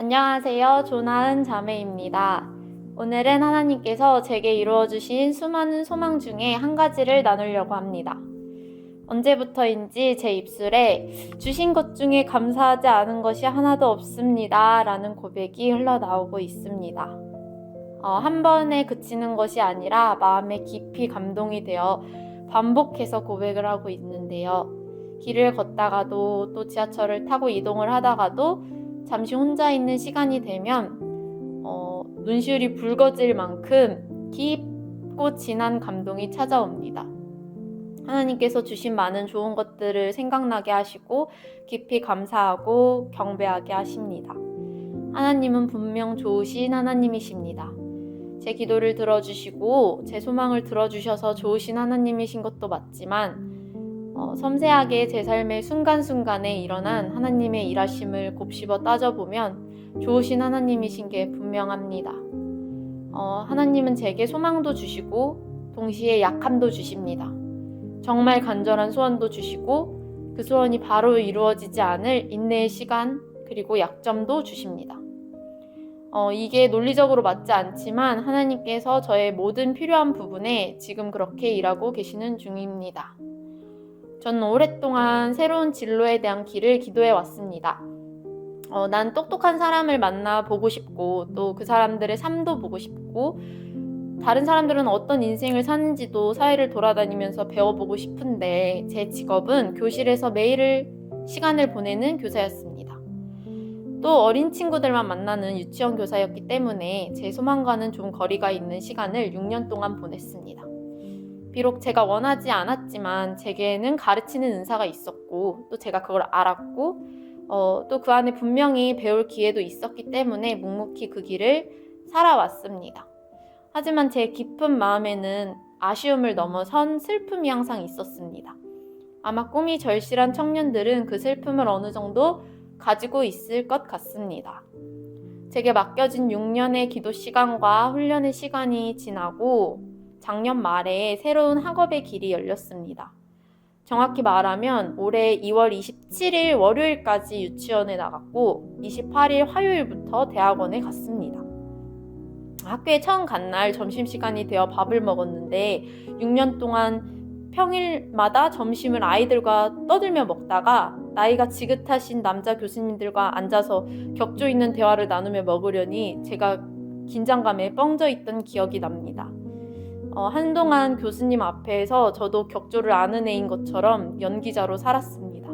안녕하세요. 조나은 자매입니다. 오늘은 하나님께서 제게 이루어 주신 수많은 소망 중에 한 가지를 나누려고 합니다. 언제부터인지 제 입술에 주신 것 중에 감사하지 않은 것이 하나도 없습니다. 라는 고백이 흘러나오고 있습니다. 어, 한 번에 그치는 것이 아니라 마음에 깊이 감동이 되어 반복해서 고백을 하고 있는데요. 길을 걷다가도 또 지하철을 타고 이동을 하다가도 잠시 혼자 있는 시간이 되면 어, 눈시울이 붉어질 만큼 깊고 진한 감동이 찾아옵니다. 하나님께서 주신 많은 좋은 것들을 생각나게 하시고 깊이 감사하고 경배하게 하십니다. 하나님은 분명 좋으신 하나님이십니다. 제 기도를 들어주시고 제 소망을 들어주셔서 좋으신 하나님이신 것도 맞지만 어, 섬세하게 제 삶의 순간순간에 일어난 하나님의 일하심을 곱씹어 따져보면 좋으신 하나님이신 게 분명합니다. 어, 하나님은 제게 소망도 주시고 동시에 약함도 주십니다. 정말 간절한 소원도 주시고 그 소원이 바로 이루어지지 않을 인내의 시간 그리고 약점도 주십니다. 어, 이게 논리적으로 맞지 않지만 하나님께서 저의 모든 필요한 부분에 지금 그렇게 일하고 계시는 중입니다. 저는 오랫동안 새로운 진로에 대한 길을 기도해 왔습니다. 어, 난 똑똑한 사람을 만나 보고 싶고 또 그 사람들의 삶도 보고 싶고 다른 사람들은 어떤 인생을 사는지도 사회를 돌아다니면서 배워보고 싶은데 제 직업은 교실에서 매일 시간을 보내는 교사였습니다. 또 어린 친구들만 만나는 유치원 교사였기 때문에 제 소망과는 좀 거리가 있는 시간을 6년 동안 보냈습니다. 비록 제가 원하지 않았지만 제게는 가르치는 은사가 있었고 또 제가 그걸 알았고 어, 또 그 안에 분명히 배울 기회도 있었기 때문에 묵묵히 그 길을 살아왔습니다. 하지만 제 깊은 마음에는 아쉬움을 넘어선 슬픔이 항상 있었습니다. 아마 꿈이 절실한 청년들은 그 슬픔을 어느 정도 가지고 있을 것 같습니다. 제게 맡겨진 6년의 기도 시간과 훈련의 시간이 지나고 작년 말에 새로운 학업의 길이 열렸습니다. 정확히 말하면 올해 2월 27일 월요일까지 유치원에 나갔고 28일 화요일부터 대학원에 갔습니다. 학교에 처음 간 날 점심시간이 되어 밥을 먹었는데 6년 동안 평일마다 점심을 아이들과 떠들며 먹다가 나이가 지긋하신 남자 교수님들과 앉아서 격조 있는 대화를 나누며 먹으려니 제가 긴장감에 뻥져 있던 기억이 납니다. 어, 한동안 교수님 앞에서 저도 격조를 아는 애인 것처럼 연기자로 살았습니다.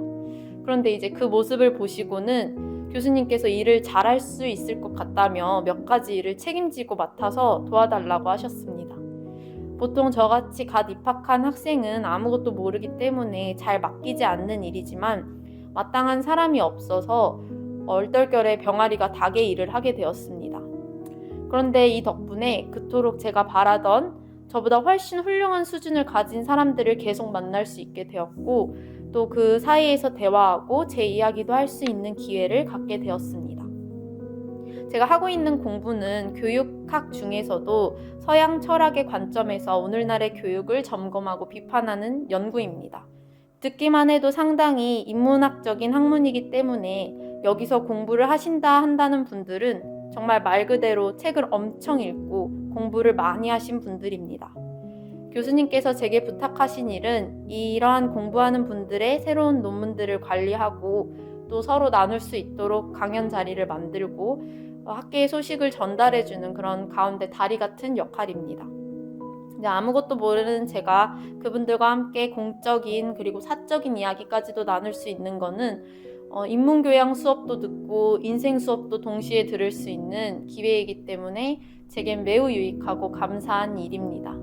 그런데 이제 그 모습을 보시고는 교수님께서 일을 잘할 수 있을 것 같다며 몇 가지 일을 책임지고 맡아서 도와달라고 하셨습니다. 보통 저같이 갓 입학한 학생은 아무것도 모르기 때문에 잘 맡기지 않는 일이지만 마땅한 사람이 없어서 얼떨결에 병아리가 닭의 일을 하게 되었습니다. 그런데 이 덕분에 그토록 제가 바라던 저보다 훨씬 훌륭한 수준을 가진 사람들을 계속 만날 수 있게 되었고 또 그 사이에서 대화하고 제 이야기도 할 수 있는 기회를 갖게 되었습니다. 제가 하고 있는 공부는 교육학 중에서도 서양 철학의 관점에서 오늘날의 교육을 점검하고 비판하는 연구입니다. 듣기만 해도 상당히 인문학적인 학문이기 때문에 여기서 공부를 하신다 한다는 분들은 정말 말 그대로 책을 엄청 읽고 공부를 많이 하신 분들입니다. 교수님께서 제게 부탁하신 일은 이러한 공부하는 분들의 새로운 논문들을 관리하고 또 서로 나눌 수 있도록 강연 자리를 만들고 학계의 소식을 전달해주는 그런 가운데 다리 같은 역할입니다. 아무것도 모르는 제가 그분들과 함께 공적인 그리고 사적인 이야기까지도 나눌 수 있는 거는 어, 인문교양 수업도 듣고 인생 수업도 동시에 들을 수 있는 기회이기 때문에 제겐 매우 유익하고 감사한 일입니다.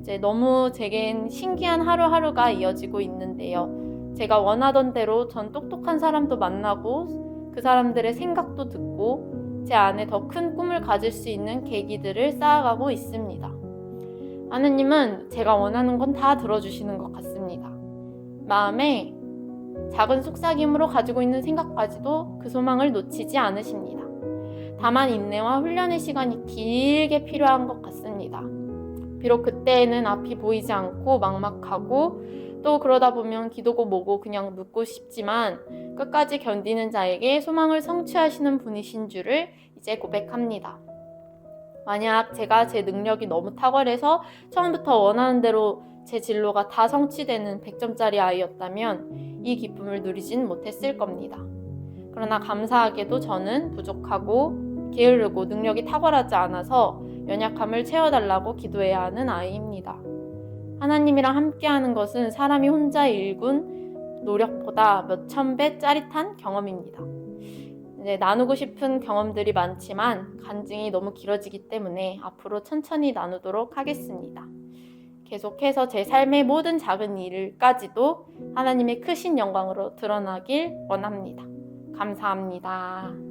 이제 너무 제겐 신기한 하루하루가 이어지고 있는데요. 제가 원하던 대로 전 똑똑한 사람도 만나고 그 사람들의 생각도 듣고 제 안에 더 큰 꿈을 가질 수 있는 계기들을 쌓아가고 있습니다. 하느님은 제가 원하는 건 다 들어주시는 것 같습니다. 마음에 작은 속삭임으로 가지고 있는 생각까지도 그 소망을 놓치지 않으십니다. 다만 인내와 훈련의 시간이 길게 필요한 것 같습니다. 비록 그때에는 앞이 보이지 않고 막막하고 또 그러다 보면 기도고 뭐고 그냥 묻고 싶지만 끝까지 견디는 자에게 소망을 성취하시는 분이신 줄을 이제 고백합니다. 만약 제가 제 능력이 너무 탁월해서 처음부터 원하는 대로 제 진로가 다 성취되는 100점짜리 아이였다면 이 기쁨을 누리진 못했을 겁니다. 그러나 감사하게도 저는 부족하고 게으르고 능력이 탁월하지 않아서 연약함을 채워달라고 기도해야 하는 아이입니다. 하나님이랑 함께하는 것은 사람이 혼자 일군 노력보다 몇천 배 짜릿한 경험입니다. 이제 나누고 싶은 경험들이 많지만 간증이 너무 길어지기 때문에 앞으로 천천히 나누도록 하겠습니다. 계속해서 제 삶의 모든 작은 일까지도 하나님의 크신 영광으로 드러나길 원합니다. 감사합니다.